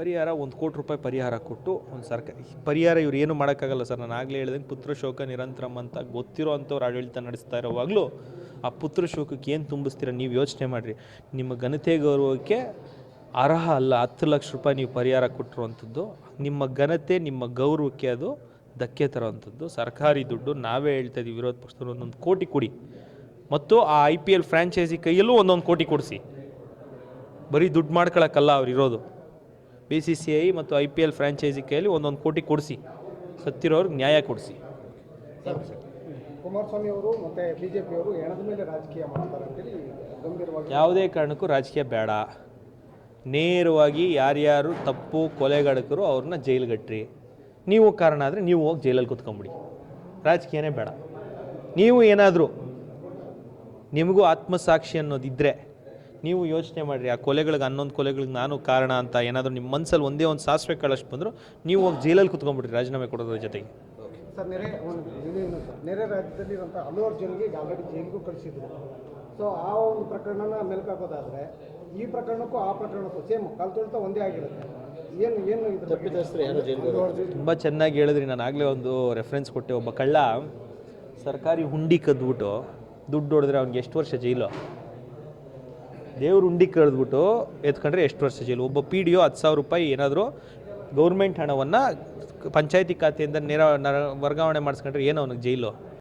ಪರಿಹಾರ, ಒಂದು ಕೋಟಿ ರೂಪಾಯಿ ಪರಿಹಾರ ಕೊಟ್ಟು ಒಂದು ಸರ್ಕಾರ ಪರಿಹಾರ ಇವ್ರು ಏನು ಮಾಡೋಕ್ಕಾಗಲ್ಲ ಸರ್. ನಾನು ಆಗಲೇ ಹೇಳಿದಂಗೆ ಪುತ್ರ ಶೋಕ ನಿರಂತರಂ ಅಂತ ಗೊತ್ತಿರೋ ಅಂಥವ್ರು ಆಡಳಿತ ನಡೆಸ್ತಾ ಇರೋವಾಗಲೂ ಆ ಪುತ್ರ ಶೋಕಕ್ಕೆ ಏನು ತುಂಬಿಸ್ತೀರ ನೀವು ಯೋಚನೆ ಮಾಡಿರಿ. ನಿಮ್ಮ ಘನತೆ ಗೌರವಕ್ಕೆ ಅರ್ಹ ಅಲ್ಲ, ಹತ್ತು ಲಕ್ಷ ರೂಪಾಯಿ ನೀವು ಪರಿಹಾರ ಕೊಟ್ಟಿರುವಂಥದ್ದು. ನಿಮ್ಮ ಘನತೆ, ನಿಮ್ಮ ಗೌರವಕ್ಕೆ ಅದು ಧಕ್ಕೆ ತರುವಂಥದ್ದು. ಸರ್ಕಾರಿ ದುಡ್ಡು, ನಾವೇ ಹೇಳ್ತಾ ಇದ್ದೀವಿ ವಿರೋಧ ಪಕ್ಷದವ್ರು ಒಂದೊಂದು ಕೋಟಿ ಕೊಡಿ. ಮತ್ತು ಆ ಐ ಪಿ ಎಲ್ ಫ್ರ್ಯಾಂಚೈಸಿ ಕೈಯಲ್ಲೂ ಒಂದೊಂದು ಕೋಟಿ ಕೊಡಿಸಿ. ಬರೀ ದುಡ್ಡು ಮಾಡ್ಕೊಳಕ್ಕಲ್ಲ ಅವ್ರು ಇರೋದು. ಬಿ ಸಿ ಸಿ ಐ ಮತ್ತು ಐ ಪಿ ಎಲ್ ಫ್ರ್ಯಾಂಚೈಸಿ ಕೈಯಲ್ಲಿ ಒಂದೊಂದು ಕೋಟಿ ಕೊಡಿಸಿ. ಸತ್ತಿರೋರ್ಗೆ ನ್ಯಾಯ ಕೊಡಿಸಿ. ಕುಮಾರಸ್ವಾಮಿ ಅವರು ಮತ್ತೆ ಬಿಜೆಪಿಯವರು ಹೆಣದ ಮೇಲೆ ರಾಜಕೀಯ ಮಾಡ್ತಾರೆ ಅಂತೇಳಿ ಗಂಭೀರವಾಗಿ ಯಾವುದೇ ಕಾರಣಕ್ಕೂ ರಾಜಕೀಯ ಬೇಡ. ನೇರವಾಗಿ ಯಾರ್ಯಾರು ತಪ್ಪು ಕೊಲೆಗಡಕರು ಅವ್ರನ್ನ ಜೈಲ್ಗಟ್ರಿ ನೀವು ಕಾರಣ ಆದರೆ ನೀವು ಹೋಗಿ ಜೈಲಲ್ಲಿ ಕುತ್ಕೊಂಬಿಡಿ. ರಾಜಕೀಯನೇ ಬೇಡ. ನೀವು ಏನಾದರೂ ನಿಮಗೂ ಆತ್ಮಸಾಕ್ಷಿ ಅನ್ನೋದಿದ್ದರೆ ನೀವು ಯೋಚನೆ ಮಾಡಿರಿ ಆ ಕೊಲೆಗಳಿಗೆ ಹನ್ನೊಂದು ಕೊಲೆಗಳಿಗೆ ನಾನು ಕಾರಣ ಅಂತ ಏನಾದರೂ ನಿಮ್ಮ ಮನಸ್ಸಲ್ಲಿ ಒಂದೇ ಒಂದು ಸಾಸಿವೆ ಕಳಷ್ಟು ಬಂದರೂ ನೀವು ಹೋಗಿ ಜೈಲಲ್ಲಿ ಕುತ್ಕೊಂಡ್ಬಿಡ್ರಿ ರಾಜೀನಾಮೆ ಕೊಡೋದ್ರ ಜೊತೆಗೆ. ಸರ್ ನೆರೆ ಒಂದು ನೆರೆ ರಾಜ್ಯದಲ್ಲಿರುವಂಥ ಹಲವು ಅರ್ಜುನ್ಗೆ ಈಗ ಆಲ್ರೆಡಿ ಜೈಲಿಗೂ ಕಳಿಸಿದ್ರು. ಸೊ ಆ ಒಂದು ಪ್ರಕರಣನ ಮೆಲುಕಾಕೋದಾದರೆ ಈ ಪ್ರಕರಣಕ್ಕೂ ಆ ಪ್ರಕರಣಕ್ಕೂ ಸೇಮ್ ಕಾಲ್ ತೊಳ್ತಾ ಒಂದೇ ಆಗಿರುತ್ತೆ. ಏನು ಏನು ತುಂಬ ಚೆನ್ನಾಗಿ ಹೇಳಿದ್ರಿ ನಾನು ಆಗಲೇ ಒಂದು ರೆಫರೆನ್ಸ್ ಕೊಟ್ಟೆ ಒಬ್ಬ ಕಳ್ಳ ಸರ್ಕಾರಿ ಹುಂಡಿ ಕದ್ಬಿಟ್ಟು ದುಡ್ಡು ಹೊಡೆದ್ರೆ ಅವ್ನಿಗೆ ಎಷ್ಟು ವರ್ಷ ಜೈಲು? ದೇವ್ರ ಉಂಡಿ ಕಳೆದ್ಬಿಟ್ಟು ಎತ್ಕೊಂಡ್ರೆ ಎಷ್ಟು ವರ್ಷ ಜೈಲು. ಒಬ್ಬ ಪಿ ಡಿ ಒ ಹತ್ತು ಸಾವಿರ ರೂಪಾಯಿ ಏನಾದರೂ ಗೌರ್ಮೆಂಟ್ ಹಣವನ್ನು ಪಂಚಾಯತಿ ಖಾತೆಯಿಂದ ನೇರ ವರ್ಗಾವಣೆ ಮಾಡಿಸ್ಕೊಂಡ್ರೆ ಏನು ಅವ್ನಿಗೆ ಜೈಲು.